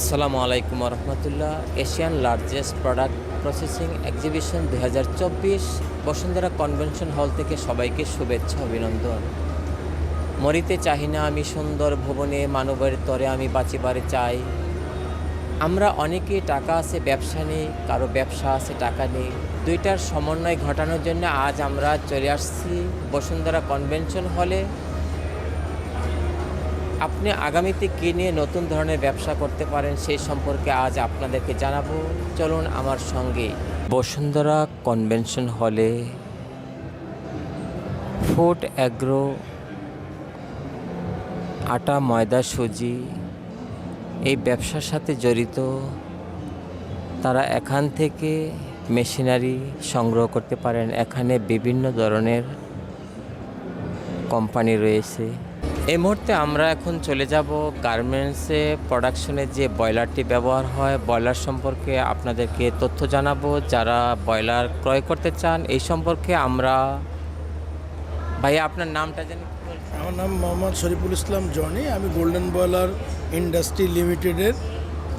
আসসালামু আলাইকুম রহমতুল্লাহ Asian largest product processing exhibition দু হাজার চব্বিশ বসুন্ধরা কনভেনশন হল থেকে সবাইকে শুভেচ্ছা, অভিনন্দন। মরিতে চাহি না আমি সুন্দর ভুবনে মানবের তরে আমি বাঁচিবারে চাই। আমরা অনেকেই টাকা আছে, ব্যবসা নেই, কারও ব্যবসা আছে, টাকা নেই। দুইটার সমন্বয় ঘটানোর জন্য আজ আমরা চলে আসছি বসুন্ধরা কনভেনশন হলে। আপনি আগামীতে কী নিয়ে নতুন ধরনের ব্যবসা করতে পারেন সেই সম্পর্কে আজ আপনাদেরকে জানাব। চলুন আমার সঙ্গে। বসুন্ধরা কনভেনশন হলে ফুড অ্যাগ্রো, আটা, ময়দা, সুজি এই ব্যবসার সাথে জড়িত। তারা এখান থেকে মেশিনারি সংগ্রহ করতে পারেন। এখানে বিভিন্ন ধরনের কোম্পানি রয়েছে। এই মুহূর্তে আমরা এখন চলে যাব গার্মেন্টসে প্রোডাকশনে যে ব্রয়লারটি ব্যবহার হয়। ব্রয়লার সম্পর্কে আপনাদেরকে তথ্য জানাব। যারা ব্রয়লার ক্রয় করতে চান এই সম্পর্কে আমরা ভাই আপনার নামটা জানি আমার নাম মোহাম্মদ শরীফুল ইসলাম জনি। আমি গোল্ডেন ব্রয়লার ইন্ডাস্ট্রি লিমিটেডের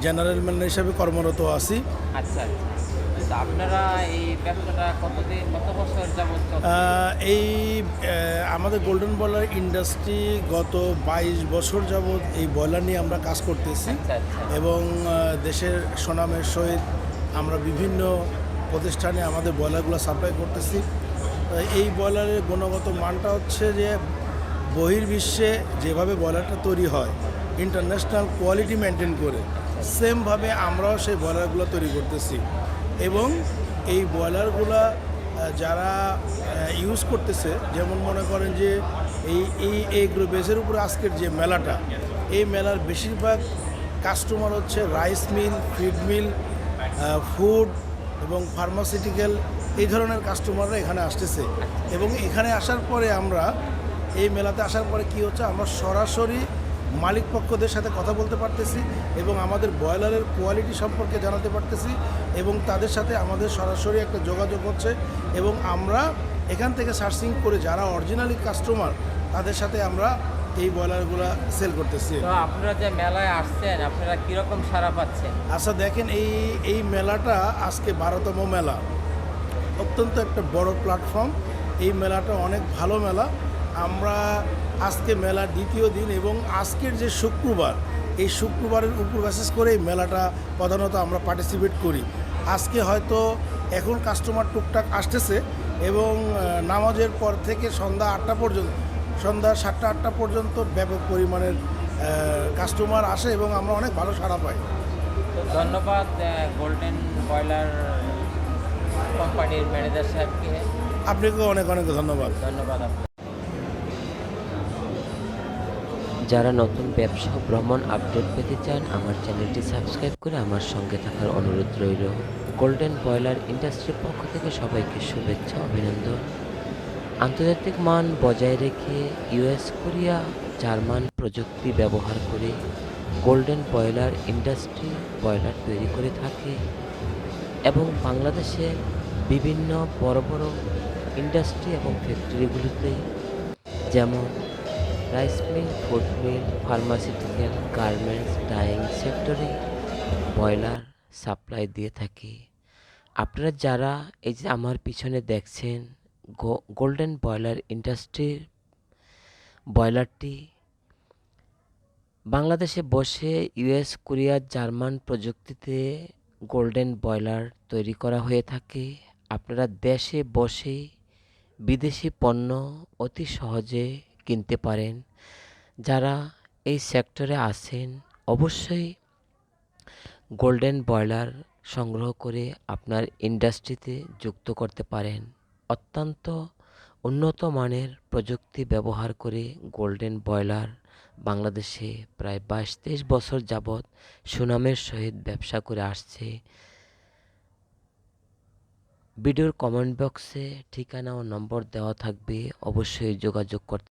জেনারেল ম্যানেজার হিসাবে কর্মরত আছি। আচ্ছা আচ্ছা। আপনারা এই ব্যবসাটা কতদিন কত বছর যাবত এই আমাদের গোল্ডেন বয়লার ইন্ডাস্ট্রি গত বাইশ বছর যাবৎ এই বয়লার নিয়ে আমরা কাজ করতেছি। আচ্ছা আচ্ছা। এবং দেশের সুনামের সহিত আমরা বিভিন্ন প্রতিষ্ঠানে আমাদের বয়লারগুলো সাপ্লাই করতেছি। এই বয়লারের গুণগত মানটা হচ্ছে যে বহির্বিশ্বে যেভাবে বয়লারটা তৈরি হয় ইন্টারন্যাশনাল কোয়ালিটি মেনটেন করে সেমভাবে আমরাও সেই বয়লারগুলো তৈরি করতেছি। এবং এই বয়লারগুলো যারা ইউজ করতেছে, যেমন মনে করেন যে এই এই এগ্রো বেসের উপরে আজকের যে মেলাটা, এই মেলার বেশিরভাগ কাস্টমার হচ্ছে rice mill feed mill food এবং ফার্মাসিউটিক্যাল এই ধরনের কাস্টমাররা এখানে আসতেছে। এবং এখানে আসার পরে আমরা, এই মেলাতে আসার পরে কি হচ্ছে, আমরা সরাসরি মালিক পক্ষদের সাথে কথা বলতে পারতেছি এবং আমাদের বয়লারের কোয়ালিটি সম্পর্কে জানাতে পারতেছি এবং তাদের সাথে আমাদের সরাসরি একটা যোগাযোগ হচ্ছে এবং আমরা এখান থেকে সার্চিং করে যারা অরিজিনালি কাস্টমার তাদের সাথে আমরা এই বয়লারগুলো সেল করতেছি। আপনারা যে মেলায় আসছেন আপনারা কীরকম সারা পাচ্ছেন? আচ্ছা দেখেন এই এই মেলাটা আজকে বারোতম মেলা। অত্যন্ত একটা বড় প্ল্যাটফর্ম এই মেলাটা অনেক ভালো মেলা। আমরা আজকে মেলার দ্বিতীয় দিন এবং আজকের যে শুক্রবার এই শুক্রবারের উপর বিশেষ করে এই মেলাটা প্রধানত আমরা পার্টিসিপেট করি। আজকে হয়তো এখন কাস্টমার টুকটাক আসতেছে এবং নামাজের পর থেকে সন্ধ্যা আটটা পর্যন্ত সন্ধ্যা সাতটা আটটা পর্যন্ত ব্যাপক পরিমাণের কাস্টমার আসে এবং আমরা অনেক ভালো সাড়া পাই। ধন্যবাদ গোল্ডেন বয়লার কোম্পানির ম্যানেজার সাহেবকে। আপনাকেও অনেক অনেক ধন্যবাদ। ধন্যবাদ যারা নতুন ব্যবসা ভ্রমণ আপডেট পেতে চান, আমার চ্যানেলটি সাবস্ক্রাইব করে আমার সঙ্গে থাকার অনুরোধ রইল। গোল্ডেন বয়লার ইন্ডাস্ট্রির পক্ষ থেকে সবাইকে শুভেচ্ছা, অভিনন্দন। আন্তর্জাতিক মান বজায় রেখে ইউএস কোরিয়া, জার্মান প্রযুক্তি ব্যবহার করে গোল্ডেন বয়লার ইন্ডাস্ট্রি বয়লার তৈরি করে থাকে এবং বাংলাদেশে বিভিন্ন বড় বড় ইন্ডাস্ট্রি এবং ফ্যাক্টরিগুলিতে যেমন rice mill food mill pharmaceutical garments dyeing সেক্টরে ব্রয়লার সাপ্লাই দিয়ে থাকি। আপনারা যারা এই যে আমার পিছনে দেখছেন গোল্ডেন বয়লার ইন্ডাস্ট্রির বয়লারটি বাংলাদেশে বসে ইউএস কোরিয়া জার্মান প্রযুক্তিতে গোল্ডেন বয়লার তৈরি করা হয়ে থাকে। আপনারা দেশে বসে বিদেশি পণ্য অতি সহজে কিনতে পারেন। যারা এই সেক্টরে আসেন অবশ্যই গোল্ডেন বয়লার সংগ্রহ করে আপনার ইন্ডাস্ট্রিতে যুক্ত করতে পারেন। অত্যন্ত উন্নত মানের প্রযুক্তি ব্যবহার করে গোল্ডেন বয়লার বাংলাদেশে প্রায় বাইশ তেইশ বছর যাবৎ সুনামের সহিত ব্যবসা করে আসছে। ভিডিওর কমেন্ট বক্সে ঠিকানা ও নম্বর দেওয়া থাকবে, অবশ্যই যোগাযোগ করতে